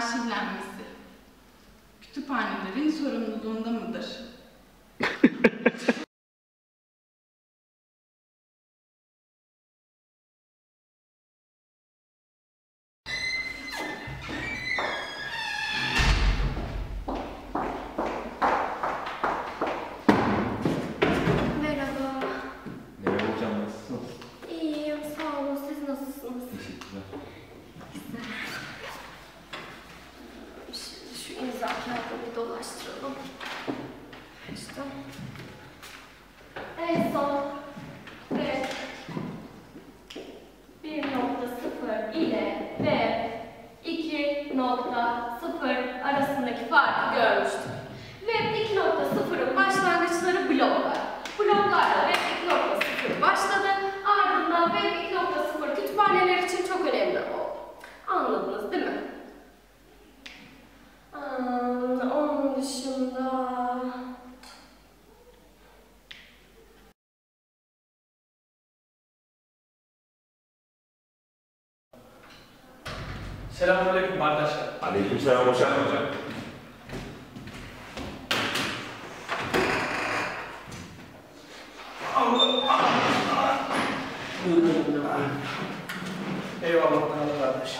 arşivlenmesi kütüphanelerin sorumluluğunda mıdır? zacznę od tego stroną. Questo. E sono Selamünaleyküm kardeşler. Aleykümselam hocam. hocam. Eyvallah kanalı kardeş.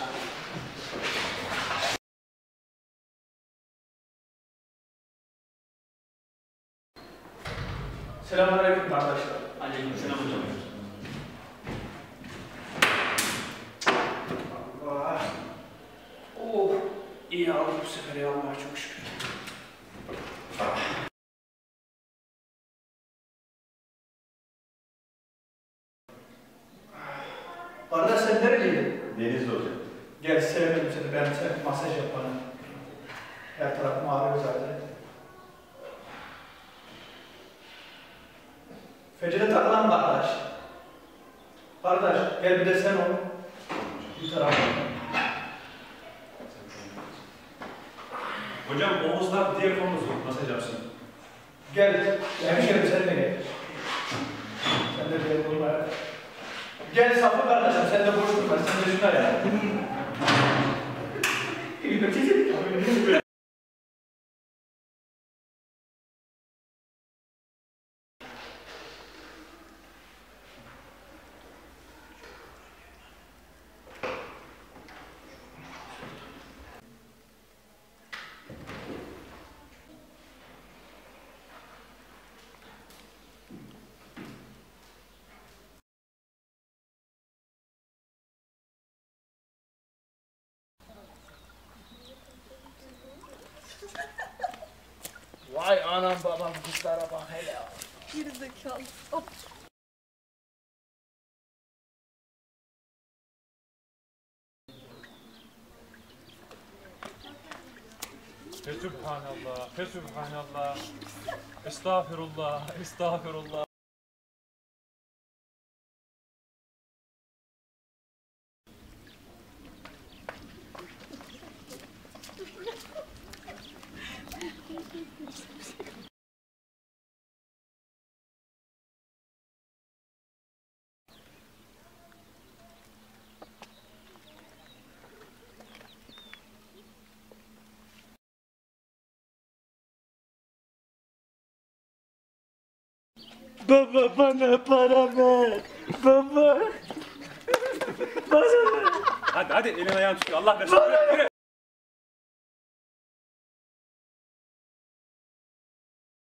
Selamünaleyküm kardeşler. Aleykümselam hocam. Allah. Oh, iyi aldık bu sefer ya Allah'a çok şükür. Kardeş sen nereliydin? Denizli hocam. Gel severim seni, ben sen masaj yapanı. Her tarafım ağrıyor zaten. Fecre takılan kardeş. Kardeş gel bir de sen ol. Bir tarafa. Hocam omuzlar diğer omuz masaj yapsın. Gel, hemşerim sen de gel. Sen de gel bunlara. Gel Safı kardeşim, sen de boş durma, sen de şuna ya. Vay anam babam kızlara bak hele. Gerizekalı. Fesubhanallah, Fesubhanallah. Estağfirullah, estağfirullah. Baba bana para ver. Baba. Bana ver. Hadi hadi elin ayağın tutuyor. Allah versin. Yürü, yürü.